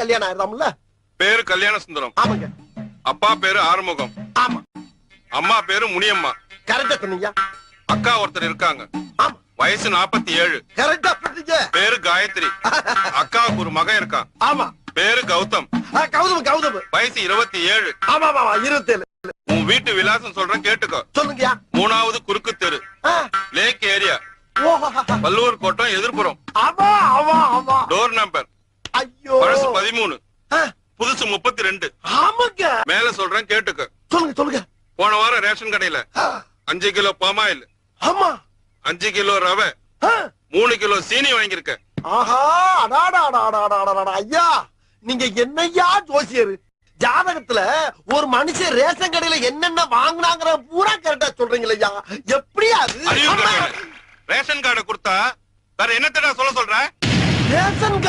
கல்யாணம் ஆயிரதாம்ல பேரு கல்யாண சுந்தரம் ஆமாங்க. அப்பா பேரு ஆறுமுகம். ஆமா. அம்மா பேரு முனியம்மா. கரெக்டா சொன்னீங்க. அக்கா ஒருத்தர் இருக்காங்க. வயசு நாற்பத்தி ஏழு கரெக்டா சொன்னீங்க பேரு காயத்ரி. அக்காவுக்கு ஒரு மகன் இருக்கான். ஆமா. பேரு கௌதம். கௌதம் கௌதம். வயசு இருபத்தி ஏழு ஆமா ஆமா ஆமா இருபத்தேழு. உன் வீட்டு விலாசம் சொல்றேன் கேட்டுக்கோ. சொல்லுங்கயா மூணாவது குறுக்கு தெரு. லேக் ஏரியா வள்ளுவர் கோட்டம் எதிர்ப்புறம் ஆமா ஆமா ஆமா. டோர் நம்பர் பழசு பதிமூணு. புதுசு முப்பத்தி ரெண்டு ஆமாங்க. மேல சொல்றேன் கேட்டுக்க. சொல்லுங்க சொல்லுங்க. போன வாரம் ரேஷன் கடையில அஞ்சு கிலோ பாமாயில் ஆமா. அஞ்சு கிலோ ரவை மூணு கிலோ சீனி வாங்கியிருக்க ஆஹா ஐயா. நீங்க என்னய்யா ஜோசியர்? ஜாதகத்துல ஒரு மனுஷன் ரேஷன் கடையில என்னென்ன வாங்குனாங்கிற பூரா கரெக்டா சொல்றீங்களா ஐயா. எப்படியா. ரேஷன் கார்டை கொடுத்தா வேற என்னத்தடா சொல்ல சொல்ற? ரேஷன்